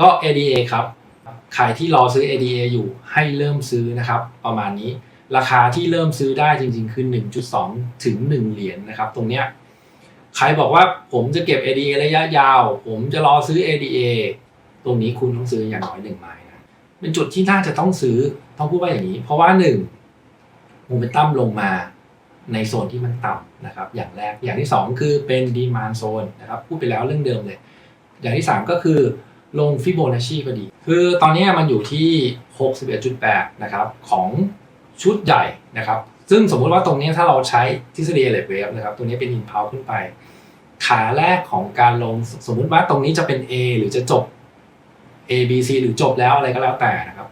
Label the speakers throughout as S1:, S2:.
S1: ก็ ADA ครับใครที่รอซื้อ ADA อยู่ให้เริ่มซื้อนะครับ ประมาณนี้ ราคาที่เริ่มซื้อได้จริง ๆ คือ 1.2 ถึง 1 เหรียญนะครับ ตรงเนี้ยใครบอกว่าผมจะเก็บ ADA ระยะยาว ผมจะรอซื้อ ADA ตรงนี้คุณต้องซื้ออย่างน้อยหนึ่งไม้นะเป็นจุดที่น่าจะต้องซื้อต้องพูดว่าอย่างนี้ เพราะว่าหนึ่งโมเมนตัมลงมาในโซนที่มันต่ำนะครับ อย่างแรกอย่างที่สองคือเป็นดีมานโซนนะครับพูดไปแล้วเรื่องเดิมเลย อย่างที่สามก็คือ ลงฟิโบนัชชีพอดี คือตอนนี้มันอยู่ที่ 61.8 นะครับของชุดใหญ่นะครับ ซึ่งสมมุติว่าตรงนี้ถ้าเราใช้ทฤษฎีเอเลเวฟนะครับ ตรงนี้เป็นอินพาวขึ้นไป ขาแรกของการลงสมมุติว่าตรงนี้จะเป็น A หรือจะจบ A B C หรือจบแล้วอะไรก็แล้วแต่นะครับ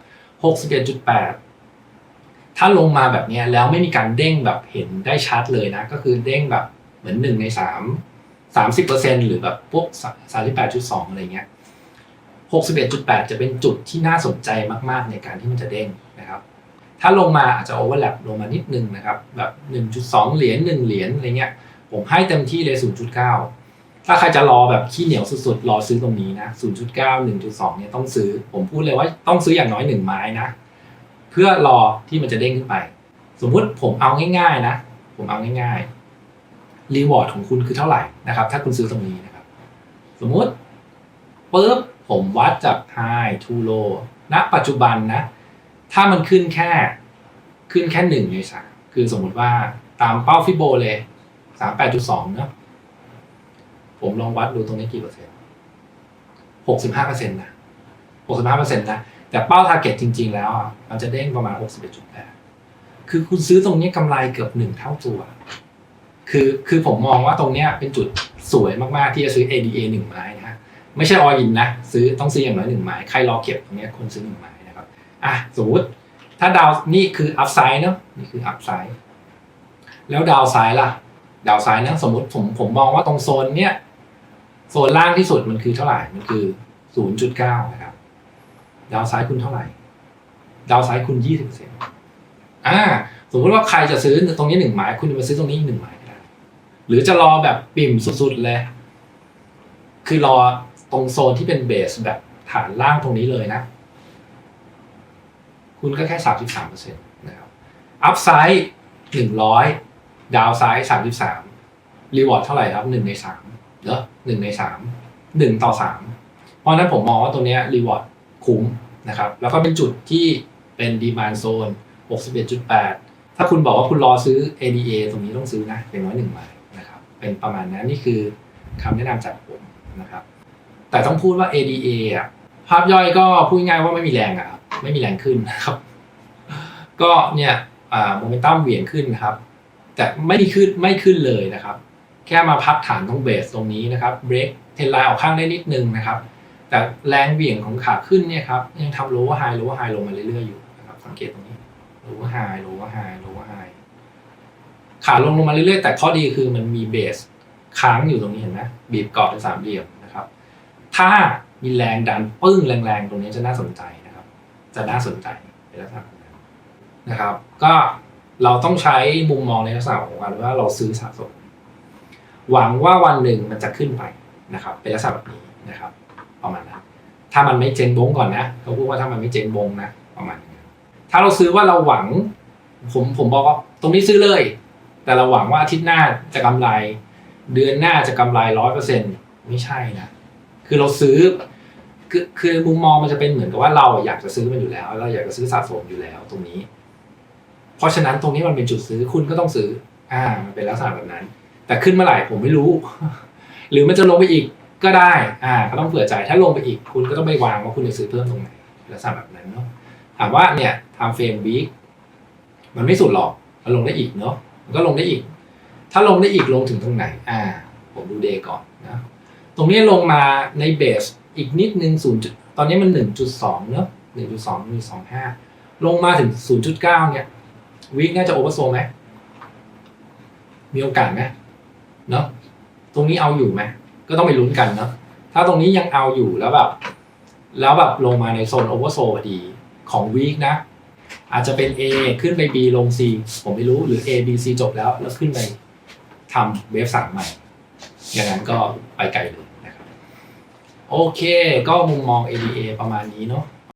S1: 61.8 ถ้าลงมาแบบนี้แล้วไม่มีการเด้งแบบเห็นได้ชัดเลยนะ ก็คือเด้งแบบเหมือนหนึ่งในสามสามสิบเปอร์เซ็นหรือแบบพวกสามสิบแปดจุดสองอะไรเงี้ย หกสิบเอ็ดจุดแปดจะเป็นจุดที่น่าสนใจมาก ๆ ในการที่มันจะเด้งนะครับ ถ้าลงมาอาจจะโอเวอร์แลปลงมานิดนึงนะครับ แบบหนึ่งจุดสองเหรียญหนึ่งเหรียญอะไรเงี้ย ผมให้เต็มที่เลยศูนย์จุดเก้าถ้าใครจะรอแบบขี้เหนียวสุด ๆ รอซื้อตรงนี้นะศูนย์จุดเก้าหนึ่งจุดสองเนี่ยต้องซื้อ ผมพูดเลยว่าต้องซื้ออย่างน้อยหนึ่งไม้นะ เพื่อรอที่มันจะเด้งขึ้นไป สมมุติผมเอาง่าย ๆ นะ ผมเอาง่ายๆรีวอร์ดของคุณคือเท่าไหร่นะครับ ถ้าคุณซื้อตรงนี้นะครับ สมมุติปุ๊บ ผมวัดจาก high to low ณปัจจุบันนะ ถ้ามันขึ้นแค่ขึ้นแค่หนึ่งในสามคือสมมติว่าตามเป้าฟิโบเลยสามแปดจุดสองเนาะผมลองวัดดูตรงนี้กี่เปอร์เซ็นต์หกสิบห้าเปอร์เซ็นต์นะหกสิบห้าเปอร์เซ็นต์นะ แต่เป้าทาร์เก็ตจริง ๆ แล้วอะมันจะเด้งประมาณ61.8คือคุณซื้อตรงนี้กำไรเกือบหนึ่งเท่าตัว คือคือผมมองว่าตรงเนี้ยเป็นจุดสวยมากๆที่จะซื้อ ADA หนึ่งไม้นะฮะ ไม่ใช่ออินนะ ซื้อต้องซื้ออย่างน้อยหนึ่งไม้ใครรอเก็บตรงนี้คนซื้อหนึ่งไม้นะครับอะสมมติถ้าดาวนี่คืออัพไซด์เนาะนี่คืออัพไซด์แล้วดาวไซด์ล่ะ ดาวไซด์นะสมมติผมผมมองว่าตรงโซนเนี้ยโซนล่างที่สุดมันคือเท่าไหร่มันคือ0.9นย์จุดเก้านะครับ ดาวไซด์คุณเท่าไหร่ ดาวไซด์คุณยี่สิบเปอร์เซ็นต์อ่าสมมติว่าใครจะซื้อตรงนี้หนึ่งไม้คุณจะมาซื้อตรงนี้อีกหนึ่งไม้ก็ได้หรือจะรอแบบปิ่มสุดๆเลย คือรอ ตรงโซนที่เป็นเบสแบบฐานล่างตรงนี้เลยนะ คุณก็แค่สามสิบสามเปอร์เซ็นต์นะครับอัพไซด์หนึ่งร้อยดาวไซด์สามสิบสามรีวอร์ดเท่าไหร่ครับหนึ่งในสามเหรอหนึ่งในสามหนึ่งต่อสามเพราะนั้นผมมองว่าตรงเนี้รีวอร์ดคุ้มนะครับ แล้วก็เป็นจุดที่เป็นดีมานโซน61.8 ถ้าคุณบอกว่าคุณรอซื้อ ADA ตรงนี้ต้องซื้อนะเป็นน้อยหนึ่งไม้นะครับ เป็นประมาณนั้นนี่คือคำแนะนำจากผมนะครับ แต่ต้องพูดว่า ADA อะภาพย่อยก็พูดง่ายว่าไม่มีแรงอะไม่มีแรงขึ้นนะครับ ก็เนี่ยโมเมนตัมเหวี่ยงขึ้นนะครับ แต่ไม่ด้ขึ้นไม่ขึ้นเลยนะครับ แค่มาพักฐานตรงเบสตรงนี้นะครับเบรกเทนไลน์ออกข้างได้นิดนึงนะครับ แต่แรงเหวี่ยงของขาขึ้นเนี่ยครับยังทำโลว์ไฮโลว์ไฮลงมาเรื่อยๆอยู่นะครับสังเกตตรงนี้โลว์ไฮโลว์ไฮโลว์ไฮขาลงลงมาเรื่อยๆ แต่ข้อดีคือมันมีเบสค้างอยู่ตรงนี้เห็นไหมบีบเกาะเป็นสามเหลี่ยม ถ้ามีแรงดันปึ้งแรงๆ ตรงนี้จะน่าสนใจนะครับ จะน่าสนใจในลักษณะนั้นนะครับ ก็เราต้องใช้มุมมองในลักษณะของการว่าเราซื้อสะสม หวังว่าวันหนึ่งมันจะขึ้นไปนะครับ เป็นลักษณะแบบนี้นะครับ ประมาณนั้นถ้ามันไม่เจงบงก่อนนะเขาพูดว่าถ้ามันไม่เจงบงนะประมาณนี้ถ้าเราซื้อว่าเราหวัง ผมผมบอกว่าตรงนี้ซื้อเลย แต่เราหวังว่าอาทิตย์หน้าจะกำไร เดือนหน้าจะกำไรร้อยเปอร์เซ็นไม่ใช่นะ คือเราซื้อ คือคือมุมมองมันจะเป็นเหมือนกับว่าเราอยากจะซื้อมันอยู่แล้ว เราอยากจะซื้อสะสมอยู่แล้วตรงนี้ เพราะฉะนั้นตรงนี้มันเป็นจุดซื้อคุณก็ต้องซื้อ อ่า มันเป็นลักษณะแบบนั้น แต่ขึ้นเมื่อไหร่ผมไม่รู้ หรือมันจะลงไปอีกก็ได้ อ่า ก็ต้องเผื่อใจถ้าลงไปอีก คุณก็ต้องไปวางว่าคุณจะซื้อเพิ่มตรงไหนลักษณะแบบนั้นเนาะถามว่าเนี่ยทำเฟรมวีคมันไม่สุดหรอกมันลงได้อีกเนาะมันก็ลงได้อีก ถ้าลงได้อีกลงถึงตรงไหน อ่า ผมดูเดย์ก่อนนะ ตรงนี้ลงมาในเบสอีกนิดนึงศูนย์ตอนนี้มันหนึ่งจุดสองเนาะหนึ่งจุดสองหนึ่งสองห้าลงมาถึงศูนย์จุดเก้าเนี่ยวีคน่าจะโอเวอร์โซไหมมีโอกาสไหมเนาะตรงนี้เอาอยู่ไหมก็ต้องไปลุ้นกันเนาะถ้าตรงนี้ยังเอาอยู่แล้วแบบแล้วแบบลงมาในโซนโอเวอร์โซพอดีของวีคนะ อาจจะเป็น A ขึ้นไป B ลง C ผมไม่รู้หรือ A B C จบแล้ว แล้วขึ้นไปทำเวฟสามใหม่ อย่างนั้นก็ไปไกลเลย โอเค ก็มุมมอง ADA ประมาณนี้เนาะ